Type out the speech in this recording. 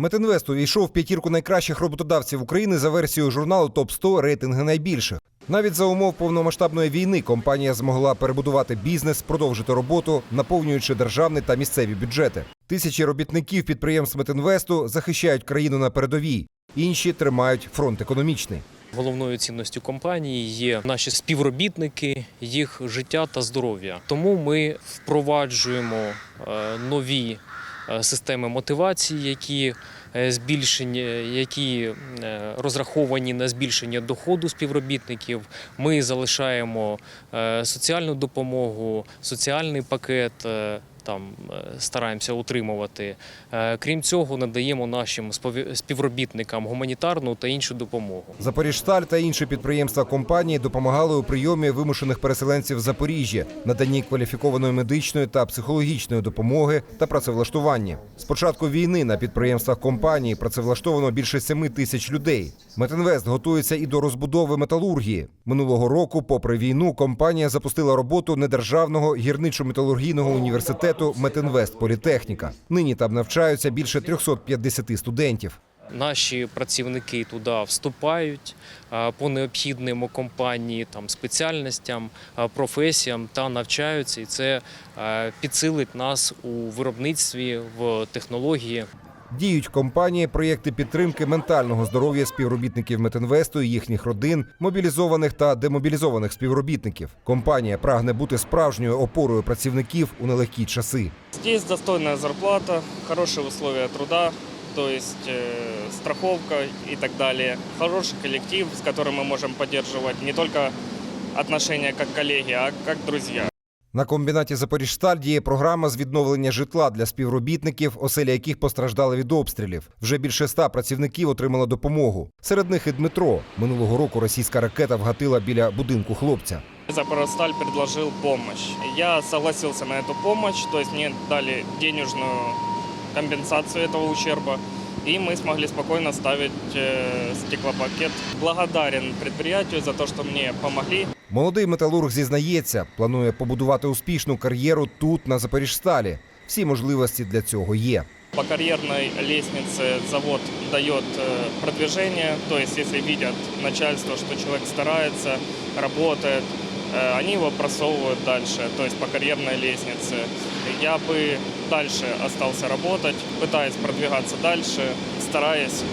Метинвест увійшов в п'ятірку найкращих роботодавців України за версією журналу Топ 100 рейтинги найбільших. Навіть за умов повномасштабної війни компанія змогла перебудувати бізнес, продовжити роботу, наповнюючи державний та місцеві бюджети. Тисячі робітників підприємств Метинвесту захищають країну на передовій, інші тримають фронт економічний. Головною цінністю компанії є наші співробітники, їх життя та здоров'я. Тому ми впроваджуємо е, нові системи мотивації, які збільшення, збільшені, які е, розраховані на збільшення доходу співробітників. Ми залишаємо е, соціальну допомогу, соціальний пакет. Там е, стараємося утримувати. Е, Крім цього, надаємо нашим співробітникам гуманітарну та іншу допомогу. Запоріжсталь та інші підприємства компанії допомагали у прийомі вимушених переселенців з Запоріжжя, наданні кваліфікованої медичної та психологічної допомоги та працевлаштуванні. З початку війни на підприємствах компанії працевлаштовано більше 7 тисяч людей. Метинвест готується і до розбудови металургії. Минулого року, попри війну, компанія запустила роботу недержавного гірничо-металургійного університету Метинвест Політехніка. Нині там навчаються більше 350 студентів. Наші працівники туди вступають по необхідним компанії там спеціальностям, професіям та навчаються, і це підсилить нас у виробництві в технології. Діють в компанії проєкти підтримки ментального здоров'я співробітників Метинвесту і їхніх родин, мобілізованих та демобілізованих співробітників. Компанія прагне бути справжньою опорою працівників у нелегкі часи. Здесь достойная зарплата, хорошие условия труда, то есть э, страховка и так далее. Хороший коллектив, с которым мы можем поддерживать не только отношения как коллеги, а как друзья. На комбінаті Запоріжсталь діє програма з відновлення житла для співробітників, оселі яких постраждали від обстрілів. Вже більше ста працівників отримало допомогу. Серед них і Дмитро. Минулого року російська ракета вгатила біля будинку хлопця. Запорожсталь предложил помощь. Я согласился на эту помощь, то есть мне дали денежную компенсацию этого ущерба, и мы смогли спокойно ставить э, стеклопакет. Благодарен предприятию за то, что мне помогли. Молодий металург зізнається, планує побудувати успішну кар'єру тут, на Запоріжсталі. Всі можливості для цього є. По карьерной лестнице завод дает э, продвижение, то есть если видят начальство, что человек старается, работает, э, они его просовывают дальше, то есть по карьерной лестнице. Я бы дальше остался работать, пытаясь продвигаться дальше, стараясь